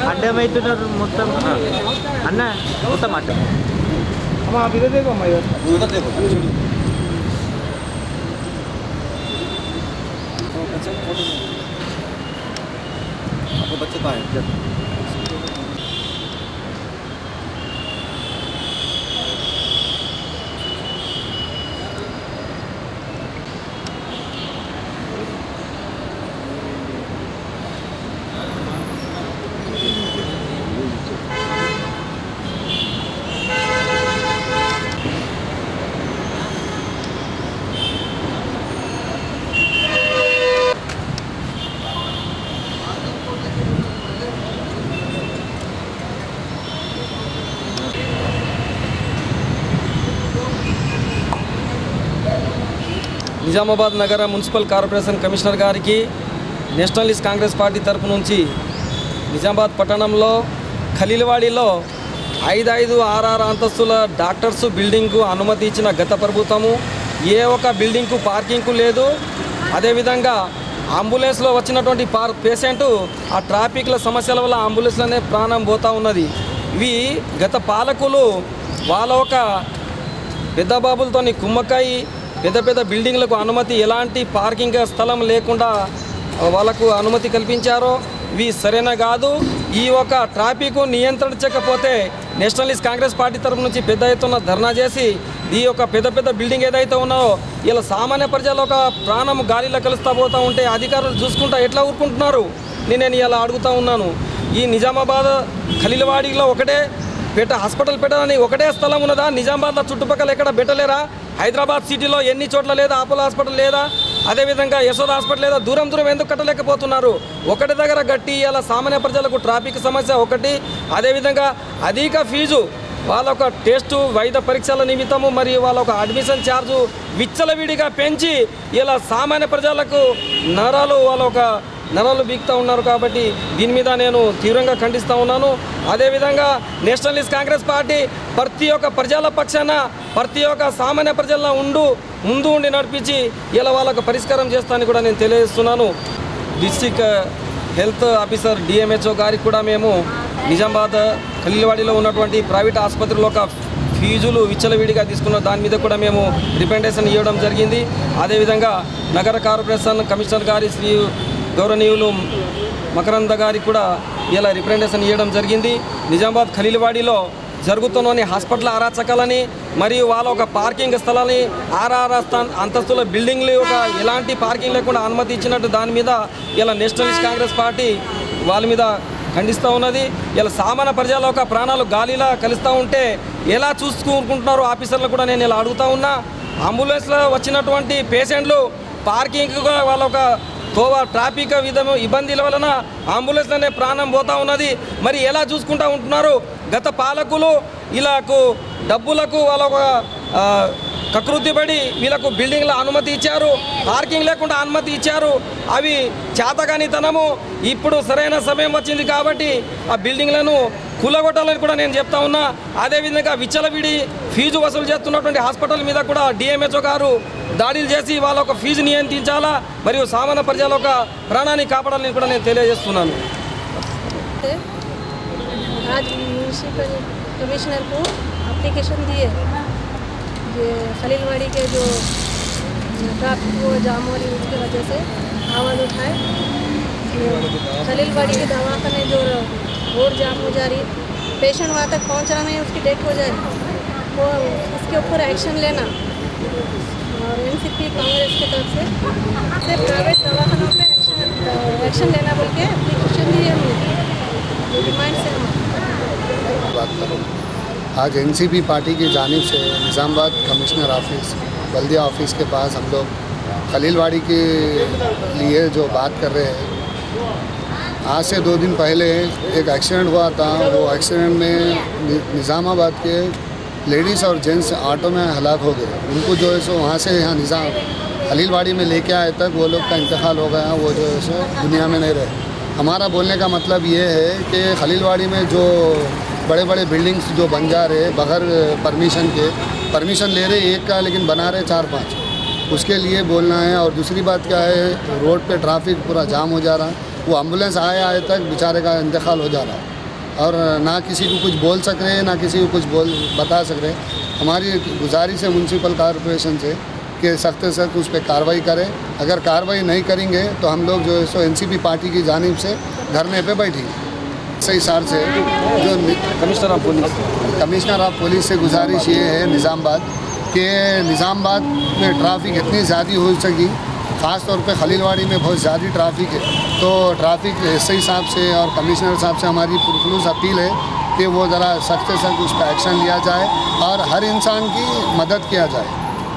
అడ్డమవుతున్నారు మొత్తం. అన్న మొత్తం అడ్డం. అమ్మా విరదేకమ్మా ఒక బచ్చ నిజామాబాద్ నగర మున్సిపల్ కార్పొరేషన్ కమిషనర్ గారికి నేషనలిస్ట్ కాంగ్రెస్ పార్టీ తరపు నుంచి నిజామాబాద్ పట్టణంలో ఖలీల్వాడిలో ఐదు ఐదు ఆరారు అంతస్తుల డాక్టర్స్ బిల్డింగ్కు అనుమతి ఇచ్చిన గత ప్రభుత్వము. ఏ ఒక్క బిల్డింగ్కు పార్కింగ్కు లేదు. అదేవిధంగా అంబులెన్స్లో వచ్చినటువంటి పార్ పేషెంట్ ఆ ట్రాఫిక్ల సమస్యల వల్ల అంబులెన్స్లోనే ప్రాణం పోతా ఉన్నది. ఇవి గత పాలకులు వాళ్ళ ఒక పెద్దబాబులతోని కుమ్మకాయి పెద్ద పెద్ద బిల్డింగ్లకు అనుమతి ఎలాంటి పార్కింగ్ స్థలం లేకుండా వాళ్ళకు అనుమతి కల్పించారో ఇవి సరైన కాదు. ఈ ఒక ట్రాఫిక్ నియంత్రించకపోతే నేషనలిస్ట్ కాంగ్రెస్ పార్టీ తరపు నుంచి పెద్ద ఎత్తున ధర్నా చేసి ఈ యొక్క పెద్ద పెద్ద బిల్డింగ్ ఏదైతే ఉన్నదో ఇలా సామాన్య ప్రజల ఒక ప్రాణం గాలిలో కలుస్తూ పోతూ ఉంటే అధికారులు చూసుకుంటా ఎట్లా ఊరుకుంటున్నారు? నేను ఇలా అడుగుతా ఉన్నాను. ఈ నిజామాబాద్ ఖలీలవాడిలో ఒకటే పెట్ట హాస్పిటల్ పెట్టాలని ఒకటే స్థలం ఉన్నదా? నిజామాబాద్ చుట్టుపక్కల ఎక్కడ పెట్టలేరా? హైదరాబాద్ సిటీలో ఎన్ని చోట్ల లేదా ఆపోలో హాస్పిటల్ లేదా? అదేవిధంగా యశోద హాస్పిటల్ లేదా దూరం దూరం ఎందుకు కట్టలేకపోతున్నారు? ఒకటి దగ్గర గట్టి ఇలా సామాన్య ప్రజలకు ట్రాఫిక్ సమస్య ఒకటి. అదేవిధంగా అధిక ఫీజు వాళ్ళ ఒక టెస్టు వైద్య పరీక్షల నిమిత్తము మరియు వాళ్ళ ఒక అడ్మిషన్ ఛార్జు విచ్చలవిడిగా పెంచి ఇలా సామాన్య ప్రజలకు నరాలు వాళ్ళ ఒక నరాలు బీక్తా ఉన్నారు కాబట్టి దీని మీద నేను తీవ్రంగా ఖండిస్తూ ఉన్నాను. అదేవిధంగా నేషనలిస్ట్ కాంగ్రెస్ పార్టీ ప్రతి ఒక్క ప్రజల పక్షాన ప్రతి ఒక్క సామాన్య ప్రజల్లో ఉండు ముందు ఉండి నడిపించి ఇలా వాళ్ళకు పరిష్కారం చేస్తానని కూడా నేను తెలియజేస్తున్నాను. డిస్టిక్ హెల్త్ ఆఫీసర్ డిఎంహెచ్ఓ గారికి కూడా మేము నిజామాబాద్ ఖలీల్వాడిలో ఉన్నటువంటి ప్రైవేట్ ఆసుపత్రిలో ఒక ఫీజులు విచ్చలవిడిగా తీసుకున్న దాని మీద కూడా మేము రిప్రజెంటేషన్ ఇవ్వడం జరిగింది. అదేవిధంగా నగర కార్పొరేషన్ కమిషనర్ గారి శ్రీ గౌరవనీయులు మకరంద గారికి కూడా ఇలా రిప్రజెంటేషన్ ఇవ్వడం జరిగింది. నిజామాబాద్ ఖలీల్వాడిలో జరుగుతున్న హాస్పిటల్ అరాచకాలని మరియు వాళ్ళ ఒక పార్కింగ్ స్థలాన్ని ఆర్ఆర్ స్థాన్ అంతస్తుల బిల్డింగ్లు ఒక ఎలాంటి పార్కింగ్ లేకుండా అనుమతి ఇచ్చినట్టు దాని మీద ఇలా నేషనలిస్ట్ కాంగ్రెస్ పార్టీ వాళ్ళ మీద ఖండిస్తూ ఉన్నది. ఇలా సామాన్య ప్రజల ఒక ప్రాణాలు గాలిలా కలుస్తూ ఉంటే ఎలా చూసుకుంటున్నారు ఆఫీసర్లు కూడా నేను ఇలా అడుగుతా ఉన్నా. అంబులెన్స్లో వచ్చినటువంటి పేషెంట్లు పార్కింగ్గా వాళ్ళ ఒక తోవా ట్రాఫిక్ విధము ఇబ్బందుల వలన అంబులెన్స్లోనే ప్రాణం పోతా ఉన్నది. మరి ఎలా చూసుకుంటా ఉంటున్నారు? గత పాలకులు ఇలాకు డబ్బులకు వాళ్ళ ఒక కకృతిపడి వీళ్ళకు బిల్డింగ్ల అనుమతి ఇచ్చారు పార్కింగ్ లేకుండా అనుమతి ఇచ్చారు అవి చేతగానితనము ఇప్పుడు సరైన సమయం వచ్చింది కాబట్టి ఆ బిల్డింగ్లను కూలగొట్టాలని కూడా నేను చెప్తా ఉన్నా అదేవిధంగా విచ్చలవిడి ఫీజు వసూలు చేస్తున్నటువంటి హాస్పిటల్ మీద కూడా డిఎంహెచ్ఓ గారు దాడులు చేసి వాళ్ళ ఒక ఫీజు నియంత్రించాలా మరియు సామాన్య ప్రజల ఒక ప్రాణాన్ని కాపాడాలని కూడా నేను తెలియజేస్తున్నాను थे आज म्यूनसिपल कमिश्नर को एप्लीकेशन दिए ये खलीलवाड़ी के जो ट्रैफ़िक वो जाम हो रही है उसकी वजह से आवाज़ उठाए खलीलवाड़ी के दवाखाने जो रोड जाम हो जा रही पेशेंट वहाँ तक पहुँच रहा नहीं, उसकी डेथ हो जा रही वो उसके ऊपर एक्शन लेना। और एनसीपी कांग्रेस की तरफ़ से से प्राइवेट दवाखानों पे एक्शन एक्शन लेना बोल के एप्लीकेशन दी है। हमने डिमांड से हम बात करूँ। आज एनसीपी पार्टी की जानब से निज़ामबाद कमिश्नर ऑफ़िस, बल्दिया ऑफ़िस के पास हम लोग खलीलवाड़ी के लिए जो बात कर रहे हैं। आज से दो दिन पहले एक एक्सीडेंट हुआ था। वो एक्सीडेंट में निज़ामाबाद के लेडीज़ और जेंट्स ऑटो में हलाक हो गए। उनको जो है सो वहाँ से यहाँ निज़ाम, खलीलवाड़ी में लेके आए तक वो लोग का इंतकाल हो गया। वो जो है सो दुनिया में नहीं रहे। हमारा बोलने का मतलब ये है कि खलीलवाड़ी में जो बड़े बड़े बिल्डिंग्स जो बन जा रहे हैं, बगैर परमिशन के, परमिशन ले रहे एक का, लेकिन बना रहे चार पाँच। उसके लिए बोलना है, और दूसरी बात क्या है, रोड पे ट्रैफ़िक पूरा जाम हो जा रहा है, वो एंबुलेंस आए आए तक बेचारे का इंतकाल हो जा रहा है। और ना किसी को कुछ बोल सक रहे हैं, ना किसी को कुछ बोल, बता सक रहे हैं। हमारी गुजारिश है म्यूनसिपल कॉरपोरेशन से कि सख्त से सख्त उस पर कार्रवाई करें। अगर कार्रवाई नहीं करेंगे तो हम लोग जो है सो एन पार्टी की जानब से धरने पर बैठेंगे। सही सार से जो commissioner of police commissioner of police से गुजारिश ये है निज़ामबाद कि निज़ामबाद में ट्रैफ़िक इतनी ज़्यादा हो सकी ख़ास तौर पे खलीलवाड़ी में बहुत ज़्यादा ट्रैफ़िक है। तो ट्रैफ़िक एस आई साहब से और कमिश्नर साहब से हमारी पुरखलूस अपील है कि वो ज़रा सख्त से सख्त उस पर एक्शन लिया जाए और हर इंसान की मदद किया जाए।